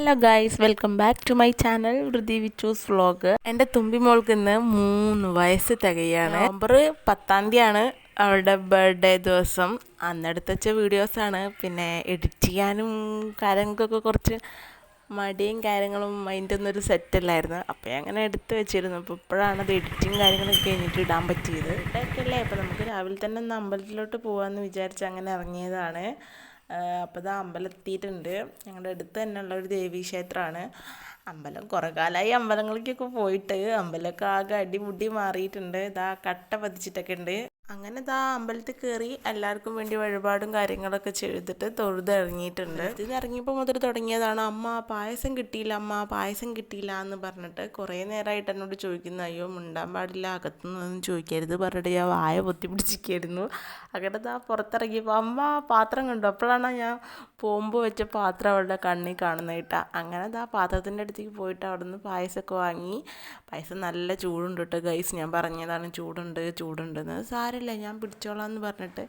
Hello guys welcome back to my channel Vrithi Vichus vlog. എന്റെ തുമ്പി മോൾക്ക് ഇന്ന് മൂന്ന് വയസ്സ് തികയാണ്. നവംബർ പത്താം തീയതിയാണ് അവളുടെ ബർത്ത്ഡേ ദിവസം. അന്നെടുത്ത വീഡിയോസാണ് പിന്നെ എഡിറ്റ് ചെയ്യാനും കാര്യങ്ങൾക്കൊക്കെ കുറച്ച് മടിയും കാര്യങ്ങളും അതിന്റെ ഒന്നും ഒരു സെറ്റല്ലായിരുന്നു അപ്പോൾ അങ്ങനെ എടുത്ത് വെച്ചിരുന്നു. അപ്പോൾ ഇപ്പോഴാണ് അത് എഡിറ്റിങ് കാര്യങ്ങളൊക്കെ കഴിഞ്ഞിട്ട് ഇടാൻ പറ്റിയത്. ഇതൊക്കെ അല്ലേ? അപ്പോൾ നമുക്ക് രാവിലെ തന്നെ ഒന്ന് അമ്പലത്തിലോട്ട് പോകാമെന്ന് വിചാരിച്ച് അങ്ങനെ ഇറങ്ങിയതാണ്. അപ്പോൾ ഇത് അമ്പലം എത്തിയിട്ടുണ്ട് ഞങ്ങളുടെ അടുത്ത് തന്നെയുള്ള ഒരു ദേവീക്ഷേത്രമാണ് അമ്പലം കുറേ കാലമായി അമ്പലങ്ങളിലേക്കൊക്കെ പോയിട്ട് അമ്പലമൊക്കെ ആകെ അടിമുടി മാറിയിട്ടുണ്ട്. ഇതാ കട്ട പതിച്ചിട്ടൊക്കെ ഉണ്ട് അങ്ങനെ ഇതാ അമ്പലത്തിൽ കയറി എല്ലാവർക്കും വേണ്ടി വഴിപാടും കാര്യങ്ങളൊക്കെ ചെയ്തിട്ട് തൊഴുത് ഇറങ്ങിയിട്ടുണ്ട്. ഇത് ഇറങ്ങിയപ്പോൾ മുതൽ തുടങ്ങിയതാണ്. അമ്മ പായസം കിട്ടിയില്ല അമ്മ പായസം കിട്ടിയില്ല എന്ന് പറഞ്ഞിട്ട് കുറേ നേരമായിട്ട് എന്നോട് ചോദിക്കുന്നു. അയ്യോ മുണ്ടാൻ പാടില്ല അകത്തുനിന്നൊന്നും ചോദിക്കരുത് പറഞ്ഞിട്ട് ഞാൻ വായ പൊത്തി പിടിച്ചിരിക്കായിരുന്നു അങ്ങനെ ഇതാ പുറത്തിറങ്ങിയപ്പോൾ അമ്മ പാത്രം കണ്ടു. അപ്പോഴാണ് ഞാൻ പോകുമ്പോൾ വെച്ച പാത്രം അവളുടെ കണ്ണിൽ കാണുന്ന അങ്ങനെ ദാ പാത്രത്തിന്റെ അടുത്തേക്ക് പോയിട്ട് അവിടെ നിന്ന് പായസമൊക്കെ വാങ്ങി. പായസം നല്ല ചൂടുണ്ട് കേട്ടോ ഗൈസ് ഞാൻ പറഞ്ഞതാണ് ചൂടുണ്ട് ചൂടുണ്ടെന്ന് സാരമില്ല ഞാൻ പിടിച്ചോളാം എന്ന് പറഞ്ഞിട്ട്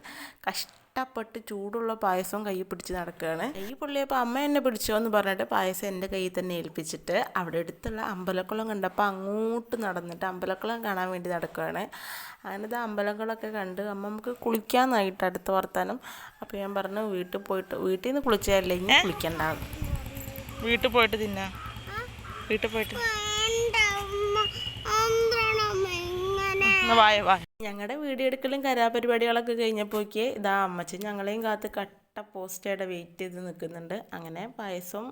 കഷ്ടപ്പെട്ട് ചൂടുള്ള പായസവും കൈ പിടിച്ച് നടക്കുകയാണ്. ഈ പുള്ളിയപ്പോൾ അമ്മ എന്നെ പിടിച്ചോ എന്ന് പറഞ്ഞിട്ട് പായസം എന്റെ കയ്യിൽ തന്നെ ഏൽപ്പിച്ചിട്ട് അവിടെ അടുത്തുള്ള അമ്പലക്കുളം കണ്ടപ്പോൾ അങ്ങോട്ട് നടന്നിട്ട് അമ്പലക്കുളം കാണാൻ വേണ്ടി നടക്കുകയാണ്. അങ്ങനത്തെ അമ്പലങ്ങളൊക്കെ കണ്ട് അമ്മ നമുക്ക് കുളിക്കാമെന്നായിട്ട് അടുത്ത വർത്താനം. അപ്പോൾ ഞാൻ പറഞ്ഞു വീട്ടിൽ പോയിട്ട് വീട്ടിൽ നിന്ന് കുളിച്ചാലേ ഇനി കുളിക്കണ്ട. വീട്ടിൽ പോയിട്ട് തിന്നാ? വീട്ടിൽ പോയിട്ട്. വായ വായ. ഞങ്ങളുടെ വീഡിയോ എടുക്കലും കലാപരിപാടികളൊക്കെ കഴിഞ്ഞപ്പോഴേക്ക് ഇതാ അമ്മച്ചൻ ഞങ്ങളെയും കാത്ത് കട്ട പോസ്റ്റായിട്ട് വെയിറ്റ് ചെയ്ത് നിൽക്കുന്നുണ്ട്. അങ്ങനെ പായസം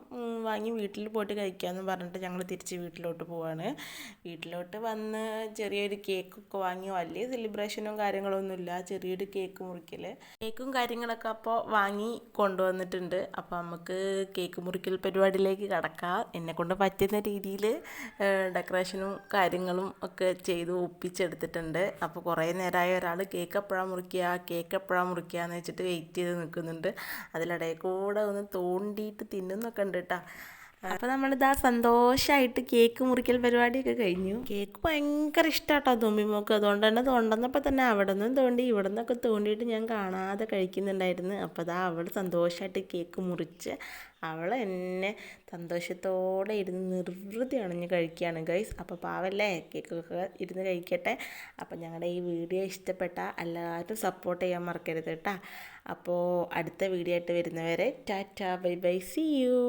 വാങ്ങി വീട്ടിൽ പോയിട്ട് കഴിക്കാമെന്ന് പറഞ്ഞിട്ട് ഞങ്ങൾ തിരിച്ച് വീട്ടിലോട്ട് പോവാണ്. വീട്ടിലോട്ട് വന്ന് ചെറിയൊരു കേക്കൊക്കെ വാങ്ങി. വലിയ സെലിബ്രേഷനും കാര്യങ്ങളൊന്നുമില്ല. ചെറിയൊരു കേക്ക് മുറിക്കൽ കേക്കും കാര്യങ്ങളൊക്കെ അപ്പോൾ വാങ്ങി കൊണ്ടുവന്നിട്ടുണ്ട്. അപ്പോൾ നമുക്ക് കേക്ക് മുറിക്കൽ പരിപാടിയിലേക്ക് കടക്കാം. എന്നെക്കൊണ്ട് പറ്റുന്ന രീതിയിൽ ഡെക്കറേഷനും കാര്യങ്ങളും ഒക്കെ ചെയ്ത് ഒപ്പിച്ചെടുത്തിട്ടുണ്ട്. അപ്പോൾ കുറേ നേരമായ ഒരാൾ കേക്ക് എപ്പോഴാണ് മുറിക്കുക? കേക്ക് എപ്പോഴാണ് മുറിക്കുക എന്ന് വെച്ചിട്ട് വെയിറ്റ് ചെയ്ത് നിൽക്കുന്നുണ്ട്. അതിലിടയിൽ കൂടെ ഒന്ന് തോണ്ടിയിട്ട് തിന്നുന്നൊക്കെ ഉണ്ട് കേട്ടോ. അപ്പോൾ നമ്മളിതാ സന്തോഷായിട്ട് കേക്ക് മുറിക്കൽ പരിപാടിയൊക്കെ കഴിഞ്ഞു. കേക്ക് ഭയങ്കര ഇഷ്ടാട്ടോ ഇഷ്ടമാട്ടോ തുമ്പിമോക്ക് അതുകൊണ്ട് തന്നെ തോണ്ടുന്നപ്പോൾ തന്നെ അവിടെ നിന്നും തോണ്ടി ഇവിടെ നിന്നൊക്കെ തോണ്ടിയിട്ട് ഞാൻ കാണാതെ കഴിക്കുന്നുണ്ടായിരുന്നു. അപ്പോൾ അതാ അവൾ സന്തോഷമായിട്ട് കേക്ക് മുറിച്ച് അവൾ എന്നെ സന്തോഷത്തോടെ ഇരുന്ന് നിർവൃതി അണഞ്ഞ് കഴിക്കുകയാണ് ഗൈസ്. അപ്പോൾ പാവല്ലേ കേക്കൊക്കെ ഇരുന്ന് കഴിക്കട്ടെ. അപ്പോൾ ഞങ്ങളുടെ ഈ വീഡിയോ ഇഷ്ടപ്പെട്ട എല്ലാവരും സപ്പോർട്ട് ചെയ്യാൻ മറക്കരുത് കേട്ടോ. അപ്പോൾ അടുത്ത വീഡിയോ ആയിട്ട് വരുന്നവരെ tata bye bye see you.